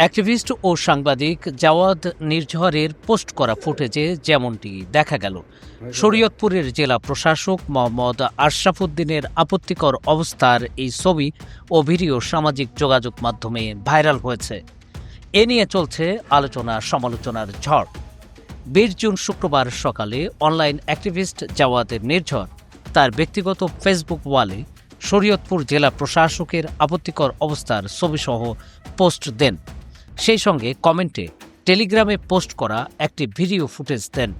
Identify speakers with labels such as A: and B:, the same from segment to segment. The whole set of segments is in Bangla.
A: অ্যাক্টিভিস্ট ও সাংবাদিক জাওয়াদ নির্ঝরের পোস্ট করা ফুটেজে যেমনটি দেখা গেল। শরীয়তপুরের জেলা প্রশাসক মোহাম্মদ আশরাফুদ্দিনের আপত্তিকর অবস্থার এই ছবি ও ভিডিও সামাজিক যোগাযোগ মাধ্যমে ভাইরাল হয়েছে। এ নিয়ে চলছে আলোচনা সমালোচনার ঝড়। বিশ জুন শুক্রবার সকালে অনলাইন অ্যাক্টিভিস্ট জাওয়াদের নির্ঝর তার ব্যক্তিগত ফেসবুক ওয়ালে শরীয়তপুর জেলা প্রশাসকের আপত্তিকর অবস্থার ছবিসহ পোস্ট দেন। সেই সঙ্গে কমেন্টে টেলিগ্রামে পোস্ট করা একটি ভিডিও ফুটেজ দেন।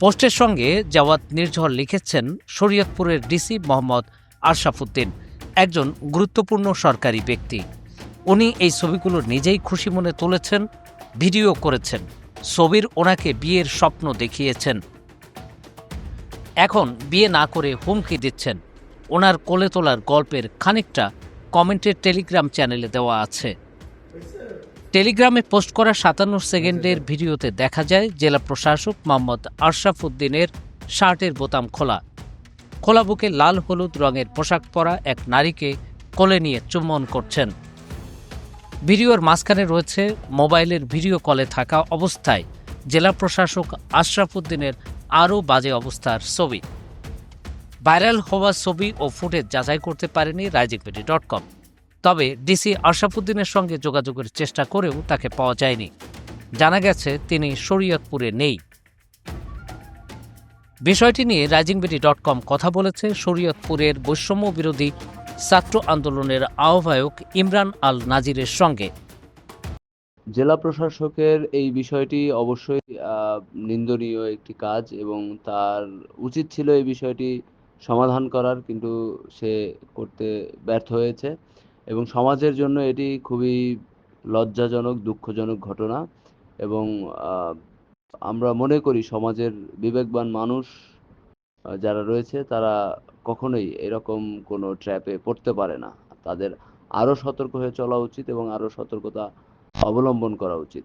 A: পোস্টের সঙ্গে জাওয়াত নির্ঝর লিখেছেন, শরীয়তপুরের ডিসি মোহাম্মদ আশরাফুদ্দিন একজন গুরুত্বপূর্ণ সরকারি ব্যক্তি। উনি এই ছবিগুলো নিজেই খুশি মনে তুলেছেন, ভিডিও করেছেন। ছবির ওনাকে বিয়ের স্বপ্ন দেখিয়েছেন। এখন বিয়ে না করে হুমকি দিচ্ছেন। ওনার কোলে তোলার গল্পের খানিকটা কমেন্টের টেলিগ্রাম চ্যানেলে দেওয়া আছে। টেলিগ্রামে পোস্ট করা সাতান্ন সেকেন্ডের ভিডিওতে দেখা যায় জেলা প্রশাসক মোহাম্মদ আশরাফ উদ্দিনের শার্টের বোতাম খোলা। খোলা বুকে লাল হলুদ রঙের পোশাক পরা এক নারীকে কোলে নিয়ে চুম্বন করছেন। ভিডিওর মাঝখানে রয়েছে মোবাইলের ভিডিও কলে থাকা অবস্থায় জেলা প্রশাসক আশরাফ উদ্দিনের আরও বাজে অবস্থার ছবি। ভাইরাল হওয়া ছবি ও ফুটেজ যাচাই করতে পারেনি রাইজিকবেটি ডট কম। তবে ডিসি আশরাফুদ্দিনের সঙ্গে যোগাযোগের চেষ্টা করেও তাকে পাওয়া যায়নি। জানা গেছে, তিনি শরীয়তপুরে নেই। বিষয়টি নিয়ে রাইজিংবেটি ডট কম কথা বলেছে শরীয়তপুরের বৈষম্য বিরোধী ছাত্র আন্দোলনের আহ্বায়ক ইমরান আল নাজিরের সঙ্গে।
B: জেলা প্রশাসকের এই বিষয়টি অবশ্যই নিন্দনীয় একটি কাজ এবং তার উচিত ছিল এই বিষয়টি সমাধান করার, কিন্তু সে করতে ব্যর্থ হয়েছে। এবং সমাজের জন্য এটি খুবই লজ্জাজনক, দুঃখজনক ঘটনা এবং আমরা মনে করি সমাজের বিবেকবান মানুষ যারা রয়েছে তারা কখনোই এরকম কোনো ট্র্যাপে পড়তে পারে না। তাদের আরও সতর্ক হয়ে চলা উচিত এবং আরও সতর্কতা অবলম্বন করা উচিত।